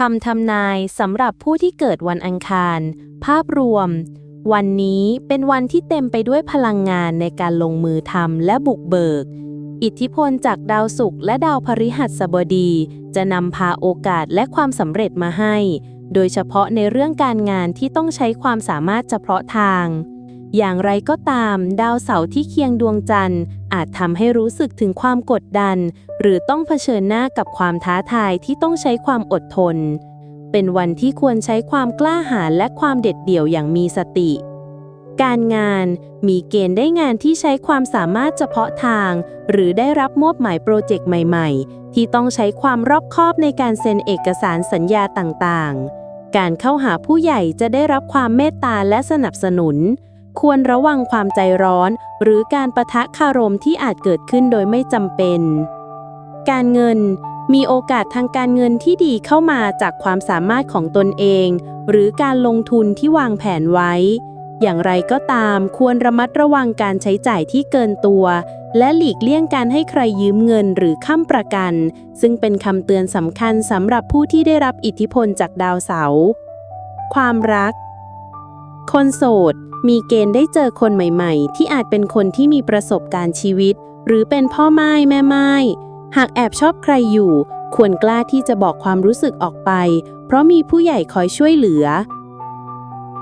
คำทำนายสำหรับผู้ที่เกิดวันอังคาร ภาพรวม วันนี้เป็นวันที่เต็มไปด้วยพลังงานในการลงมือทำและบุกเบิก อิทธิพลจากดาวศุกร์และดาวพฤหัสบดี จะนำพาโอกาสและความสำเร็จมาให้ โดยเฉพาะในเรื่องการงานที่ต้องใช้ความสามารถเฉพาะทาง อย่างไรก็ตาม ดาวเสาร์ที่เคียงดวงจันทร์ อาจทำให้รู้สึกถึงความกดดัน หรือต้องเผชิญหน้ากับความท้าทายที่ต้องใช้ความอดทน เป็นวันที่ควรใช้ความกล้าหาญและความเด็ดเดี่ยวอย่างมีสติ การงานมีเกณฑ์ได้งานที่ใช้ความสามารถเฉพาะทาง หรือได้รับมอบหมายโปรเจกต์ใหม่ๆ ที่ต้องใช้ความรอบคอบในการเซ็นเอกสารสัญญาต่างๆ การเข้าหาผู้ใหญ่จะได้รับความเมตตาและสนับสนุน ควรระวังความใจร้อน หรือการประทะคารมที่อาจเกิดขึ้นโดยไม่จำเป็น การเงินมีโอกาสทางการเงินที่ดีเข้ามาจากความสามารถของตนเอง หรือการลงทุนที่วางแผนไว้ อย่างไรก็ตามควรระมัดระวังการใช้จ่ายที่เกินตัว และหลีกเลี่ยงการให้ใครยืมเงินหรือค้ำประกัน ซึ่งเป็นคำเตือนสำคัญสำหรับผู้ที่ได้รับอิทธิพลจากดาวเสาร์ความรัก คนโสด มีเกณฑ์ได้เจอคนใหม่ๆ ที่อาจเป็นคนที่มีประสบการณ์ชีวิต หรือเป็นพ่อไม้แม่ไม้หากแอบชอบใครอยู่ ควรกล้าที่จะบอกความรู้สึกออกไป เพราะมีผู้ใหญ่คอยช่วยเหลือ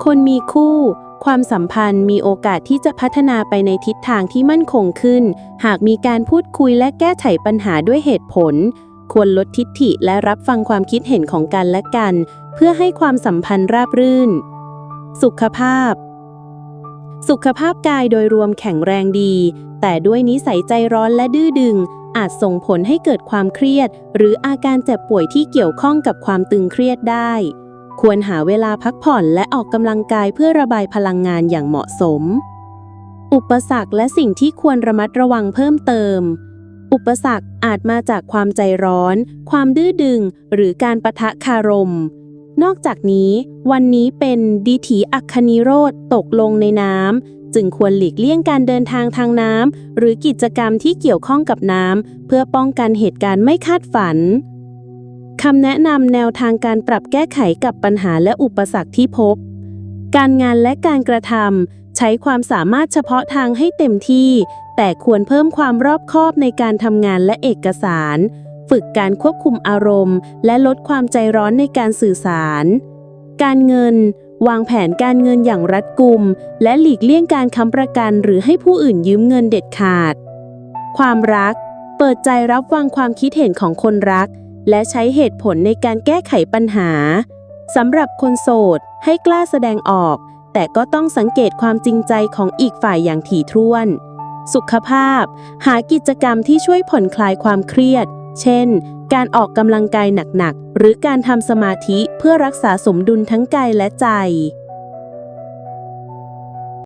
คนมีคู่ ความสัมพันธ์มีโอกาสที่จะพัฒนาไปในทิศทางที่มั่นคงขึ้น หากมีการพูดคุยและแก้ไขปัญหาด้วยเหตุผล ควรลดทิฐิและรับฟังความคิดเห็นของกันและกัน เพื่อให้ความสัมพันธ์ราบรื่น สุขภาพ สุขภาพกายโดยรวมแข็งแรงดี แต่ด้วยนิสัยใจร้อนและดื้อดึง อาจส่งผลให้เกิดความเครียด หรืออาการเจ็บป่วยที่เกี่ยวข้องกับความตึงเครียดได้ ควรหาเวลาพักผ่อนและออกกำลังกายเพื่อระบายพลังงานอย่างเหมาะสม อุปสรรคและสิ่งที่ควรระมัดระวังเพิ่มเติม อุปสรรคอาจมาจากความใจร้อน ความดื้อดึง หรือการประทะคารม นอกจากนี้ วันนี้เป็นดิถีอัคคณิโรธตกลงในน้ำจึงควรหลีกเลี่ยงการเดินทางทางน้ำหรือกิจกรรมที่เกี่ยวข้องกับน้ำเพื่อป้องกันเหตุการณ์ไม่คาดฝันคำแนะนำแนวทางการปรับแก้ไขกับปัญหาและอุปสรรคที่พบ การงานและการกระทำใช้ความสามารถเฉพาะทางให้เต็มที่ แต่ควรเพิ่มความรอบคอบในการทำงานและเอกสาร ฝึกการควบคุมอารมณ์ และลดความใจร้อนในการสื่อสาร การเงิน วางแผนการเงินอย่างรัดกุม และหลีกเลี่ยงการค้ำประกันหรือให้ผู้อื่นยืมเงินเด็ดขาด ความรัก เปิดใจรับฟังความคิดเห็นของคนรัก และใช้เหตุผลในการแก้ไขปัญหาสำหรับคนโสด ให้กล้าแสดงออก แต่ก็ต้องสังเกตความจริงใจของอีกฝ่ายอย่างถี่ถ้วน สุขภาพ หากิจกรรมที่ช่วยผ่อนคลายความเครียด เช่น การออกกำลังกายหนักๆ หรือการทำสมาธิเพื่อรักษาสมดุลทั้งกายและใจ